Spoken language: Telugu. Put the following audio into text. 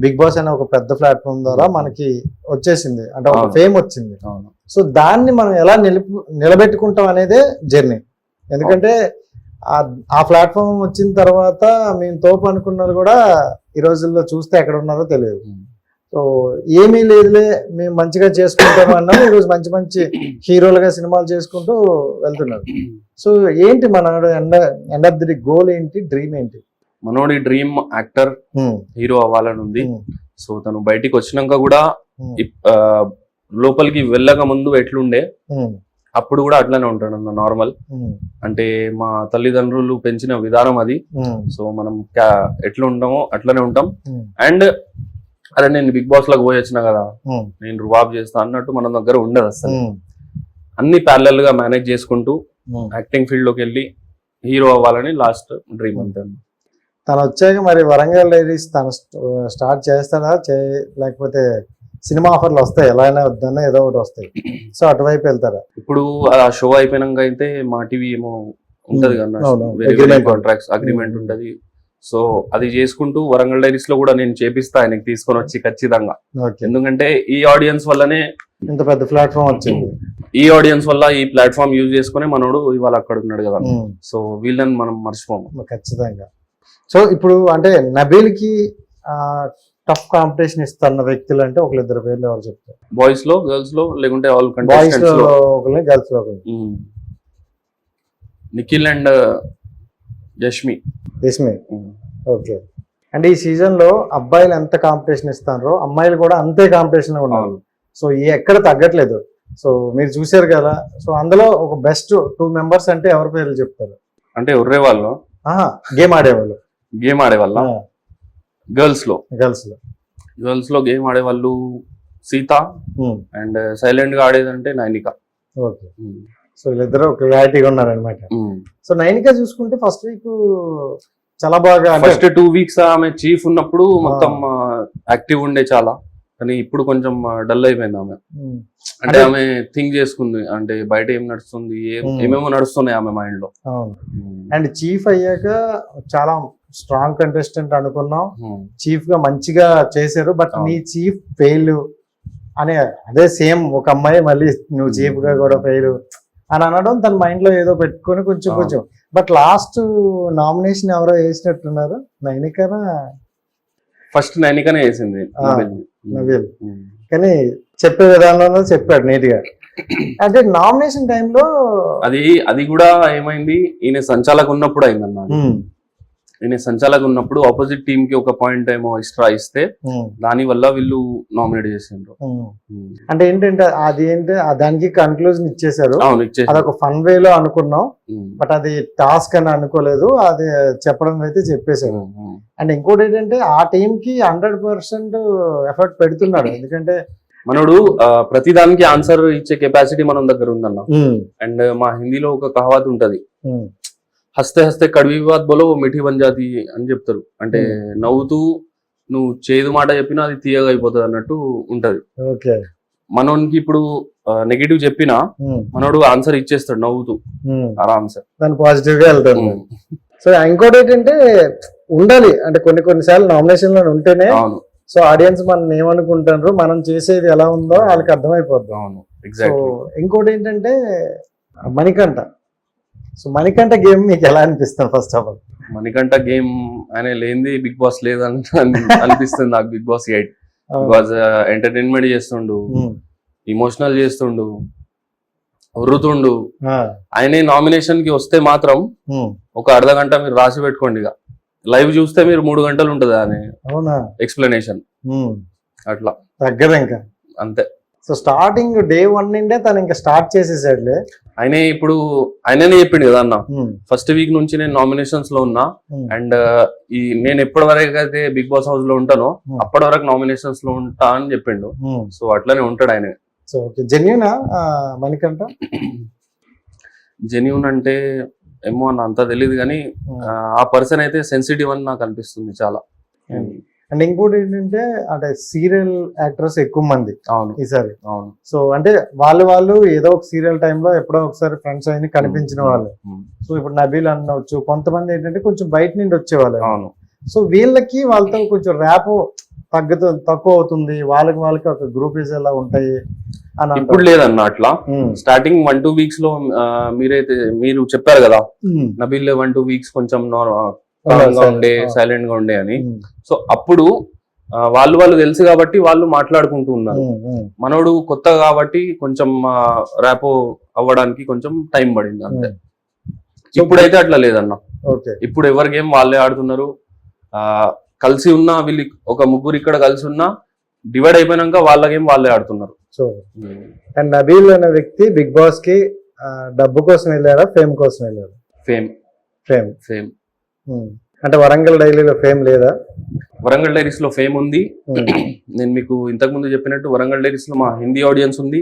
బిగ్ బాస్ అనే ఒక పెద్ద ప్లాట్ఫామ్ ద్వారా మనకి వచ్చేసింది. అంటే ఒక. ఫేమ్ వచ్చింది. అవును. సో దాన్ని మనం ఎలా నిలుపు నిలబెట్టుకుంటాం అనేదే జర్నీ. ఎందుకంటే ఆ- ప్లాట్ఫామ్ వచ్చిన తర్వాత మేము తోపు అనుకున్నది కూడా ఈ రోజుల్లో చూస్తే ఎక్కడ ఉన్నారో తెలియదు. సో ఏమీ లేదులే మేము మంచిగా చేసుకుంటాం అన్నా. ఈరోజు మంచి మంచి హీరోలుగా సినిమాలు చేసుకుంటూ వెళ్తున్నారు. సో ఏంటి మన end end of the goal ఏంటి డ్రీమ్ ఏంటి? మనోడి డ్రీమ్ యాక్టర్ హీరో అవ్వాలని ఉంది. సో తను బయటికి వచ్చినాక కూడా లోపలికి వెళ్ళక ముందు ఎట్లుండే అప్పుడు కూడా అట్లనే ఉంటాడు అన్న నార్మల్. అంటే మా తల్లిదండ్రులు పెంచిన విధానం అది. సో మనం ఎట్లా ఉంటామో అట్లనే ఉంటాం. అండ్ అరే నేను బిగ్ బాస్లోకి పోయి వచ్చిన కదా నేను రుబాబ్ చేస్తా అన్నట్టు మన దగ్గర ఉండదు అసలు. అన్ని ప్యారలల్గా మేనేజ్ చేసుకుంటూ. యాక్టింగ్ ఫీల్డ్లోకి వెళ్ళి హీరో అవ్వాలని లాస్ట్ డ్రీమ్ అంతే. తను వచ్చాక మరి వరంగల్ లేడీస్ తను స్టార్ట్ చేస్తాడా చే లేకపోతే సినిమా ఆఫర్లు వస్తాయి? ఎలా అయినా వద్దన్నా ఏదో ఒకటి వస్తాయి. సో అటువైపు వెళ్తారా? ఇప్పుడు ఆ షో అయిపోయినాక అయితే మా టీవీ ఏమో ఉంటది కదా. Contracts agreement Mm. ఉంటది. సో అది చేసుకుంటూ వరంగల్ డైరీస్లో కూడా నేను చేపిస్తా ఆయనకి తీసుకొని వచ్చి ఖచ్చితంగా. ఎందుకంటే ఈ ఆడియన్స్ వల్లనే ఇంత పెద్ద ప్లాట్ఫామ్ వచ్చింది. ఈ ఆడియన్స్ వల్ల ఈ ప్లాట్ఫామ్ యూజ్ చేసుకుని మనోడు ఇవాళ అక్కడ ఉన్నాడు కదా ఉమ్. సో వీళ్ళని మనం మర్చిపోము. ఖచ్చితంగా. సో ఇప్పుడు అంటే నబీల్కి టఫ్ కాంపిటీషన్ ఇస్తున్న వ్యక్తులు అంటే ఒకళ్ళిద్దరు పేర్లు ఎవరు చెప్తారు? బాయ్స్లో గర్ల్స్లో లేకుంటే ఆల్ బాయ్స్లో ఒకరిని గర్ల్స్లో ఒకరిని. Nikhil and Yashmi. Yashmi Mm. Okay. అంటే ఈ సీజన్లో అబ్బాయిలు ఎంత కాంపిటీషన్ ఇస్తారో అమ్మాయిలు కూడా అంతే కాంపిటీషన్ ఉన్నారు. సో ఈ ఎక్కడ తగ్గట్లేదు. సో మీరు చూసారు కదా సో అందులో ఒక బెస్ట్ టూ మెంబర్స్ అంటే ఎవరి పేర్లు చెప్తారు? అంటే ఉర్రే వాళ్ళు. గేమ్ ఆడేవాళ్ళు. గేమ్ ఆడే వాళ్ళ గర్ల్స్లో గర్ల్స్లో గర్ల్స్లో గేమ్ ఆడే వాళ్ళు సీత అండ్ సైలెంట్గా ఆడేదంటే నైనిక. ఓకే. సో వీళ్ళిద్దరు క్లారిటీగా ఉన్నారనమాట సో నైనిక చూసుకుంటే ఫస్ట్ వీక్ చాలా బాగా ఫస్ట్ టూ వీక్స్ ఆమె చీఫ్ ఉన్నప్పుడు మొత్తం యాక్టివ్ ఉండే చాలా. కానీ ఇప్పుడు కొంచెం డల్ అయిపోయింది ఆమె. అంటే ఆమె థింక్ చేసుకుంది. అంటే బయట ఏం నడుస్తుంది. ఏమేమో నడుస్తున్నాయి ఆమె మైండ్లో అండ్ చీఫ్ అయ్యాక చాలా స్ట్రాంగ్ కంటెస్టెంట్ అనుకున్నాం. Hmm. చీఫ్గా మంచిగా చేశారు బట్. నీ చీఫ్ ఫెయిల్ అనే అదే సేమ్ ఒక అమ్మాయి మళ్ళీ నువ్వు చీఫ్గా కూడా ఫెయిల్ అని అనడం తన మైండ్లో ఏదో పెట్టుకొని కొంచెం. కొంచెం. బట్ లాస్ట్ నామినేషన్ ఎవరో వేసినట్టున్నారు? నైనికనా? ఫస్ట్ నైనికనే వేసింది. నబీల్ Hmm. కానీ చెప్పే విధానంలో చెప్పాడు నీట్గా అంటే నామినేషన్ టైంలో అది అది కూడా ఏమైంది? ఈయన సంచాలక ఉన్నప్పుడు అయిందన్న ఈయన సంచాలక ఉన్నప్పుడు ఆపోజిట్ టీమ్కి ఒక పాయింట్ ఏమో ఎక్స్ట్రా ఇస్తే దాని వల్ల వీళ్ళు నామినేట్ చేసిండ్రు. అంటే ఏంటంటే అది ఏంటి దానికి కన్క్లూజన్ ఇచ్చేశారు. అవును ఇచ్చేసి అదొక ఫన్ వేలో అనుకున్నాం. బట్ అది టాస్క్ అని అనుకోలేదు. అది చెప్పడం అయితే చెప్పేశారు. అండ్ ఇంకోటి ఏంటంటే ఆ టీం కి హండ్రెడ్ పర్సెంట్ ఎఫర్ట్ పెడుతున్నాడు. ఎందుకంటే మనోడు ప్రతి దానికి ఆన్సర్ ఇచ్చే కెపాసిటీ మనం దగ్గర ఉందన్న. అండ్ మా హిందీలో ఒక కహావత్ ఉంటది. హస్తే హస్తే కడివి బాత్ బోలో మిఠి జాతి అని చెప్తారు. అంటే నవ్వుతూ నువ్వు చేదు మాట చెప్పినా అది తీయగా అయిపోతుంది అన్నట్టు ఉంటది. ఓకే. మనోనికి ఇప్పుడు నెగిటివ్ చెప్పినా మనోడు ఆన్సర్ ఇచ్చేస్తాడు నవ్వుతూ. ఆరామ్సే దాని పాజిటివ్గా వెళ్తాను సో ఇంకోటి ఏంటంటే ఉండాలి. అంటే కొన్ని కొన్నిసార్లు నామినేషన్లో ఉంటేనే సో ఆడియన్స్ మనం ఏమనుకుంటారు? మనం చేసేది ఎలా ఉందో వాళ్ళకి అర్థమైపోద్ది. అవును. ఇంకోటి ఏంటంటే మణికంఠ. సో మణికంఠ గేమ్ మీకు ఎలా అనిపిస్తుంది ఫస్ట్ ఆఫ్ ఆల్ మనకంట గేమ్ ఆయన లేనిది బిగ్ బాస్ లేదని అన్- అనిపిస్తుంది నాకు Bigg Boss eight because entertainment చేస్తుండు. ఇమోషనల్ చేస్తుండు. ఉర్రుతుండు. ఆయనే నామినేషన్కి వస్తే మాత్రం ఒక అర్ధ గంట మీరు రాసి పెట్టుకోండి ఇక. లైవ్ చూస్తే మీరు మూడు గంటలు ఉంటది అని ఎక్స్ప్లెనేషన్. అట్లా. తగ్గదు ఇంకా. అంతే. సో స్టార్టింగ్ డే వన్ నుండే తను ఇంకా స్టార్ట్ చేసేసాడులే. ఆయనే ఇప్పుడు ఆయననే చెప్పిండు కదా అన్న. ఫస్ట్ వీక్ నుంచి నేను నామినేషన్స్లో ఉన్నా. అండ్ ఈ నేను ఎప్పటి వరకు అయితే బిగ్ బాస్ హౌస్లో ఉంటానో Hmm. అప్పటి వరకు నామినేషన్స్లో ఉంటా అని చెప్పిండు. సో అట్లనే ఉంటాడు ఆయన. సో ఓకే జెన్యునా జెన్యున్ అంటే ఏమో అన్న అంత తెలియదు కానీ ఆ పర్సన్ అయితే సెన్సిటివ్ అని నాకు అనిపిస్తుంది చాలా. అండ్ ఇంకోటి ఏంటంటే అంటే సీరియల్ యాక్టర్స్ ఎక్కువ మంది అవును. ఈసారి. అవును. సో అంటే వాళ్ళు వాళ్ళు ఏదో ఒక సీరియల్ టైంలో ఎప్పుడో ఒకసారి ఫ్రెండ్స్ అయిన కనిపించిన వాళ్ళు. సో ఇప్పుడు నబీల్ అనవచ్చు కొంతమంది ఏంటంటే కొంచెం బయట నుండి వచ్చేవాళ్ళు. అవును. సో వీళ్ళకి వాళ్ళతో కొంచెం ర్యాప్ తగ్గుతుంది తక్కువ అవుతుంది. వాళ్ళకి వాళ్ళకి ఒక గ్రూపీస్ ఎలా ఉంటాయి అని. ఇప్పుడు లేదన్న అట్లా. స్టార్టింగ్ వన్ టూ వీక్స్లో మీరైతే మీరు చెప్పారు కదా నబీల్ వన్ టూ వీక్స్ కొంచెం కామ్గా. ఉండే. సైలెంట్గా ఉండే అని. సో అప్పుడు వాళ్ళు వాళ్ళు తెలుసు కాబట్టి వాళ్ళు మాట్లాడుకుంటూ ఉన్నారు. మనోడు కొత్త కాబట్టి కొంచెం ర్యాపో అవ్వడానికి కొంచెం టైం పడింది అంతే. ఇప్పుడైతే అట్లా లేదన్న. ఇప్పుడు ఎవరి గేమ్ వాళ్ళే ఆడుతున్నారు? ఆ కలిసి ఉన్నా వీళ్ళు ఒక ముగ్గురు ఇక్కడ కలిసి ఉన్నా డివైడ్ అయిపోయినాక వాళ్ళ గేమ్ వాళ్ళే ఆడుతున్నారు. సో అండ్ నబీల్ అనే వ్యక్తి బిగ్ బాస్కి డబ్బు కోసం వెళ్ళాడా ఫేమ్ కోసం వెళ్ళాడా ఫేమ్. ఫేమ్. ఫేమ్. అంటే వరంగల్ డైలీలో ఫేమ్ లేదా? వరంగల్ డైరీస్లో ఫేమ్ ఉంది. నేను మీకు ఇంతకు ముందు చెప్పినట్టు వరంగల్ డైరీస్లో మా హిందీ ఆడియన్స్ ఉంది.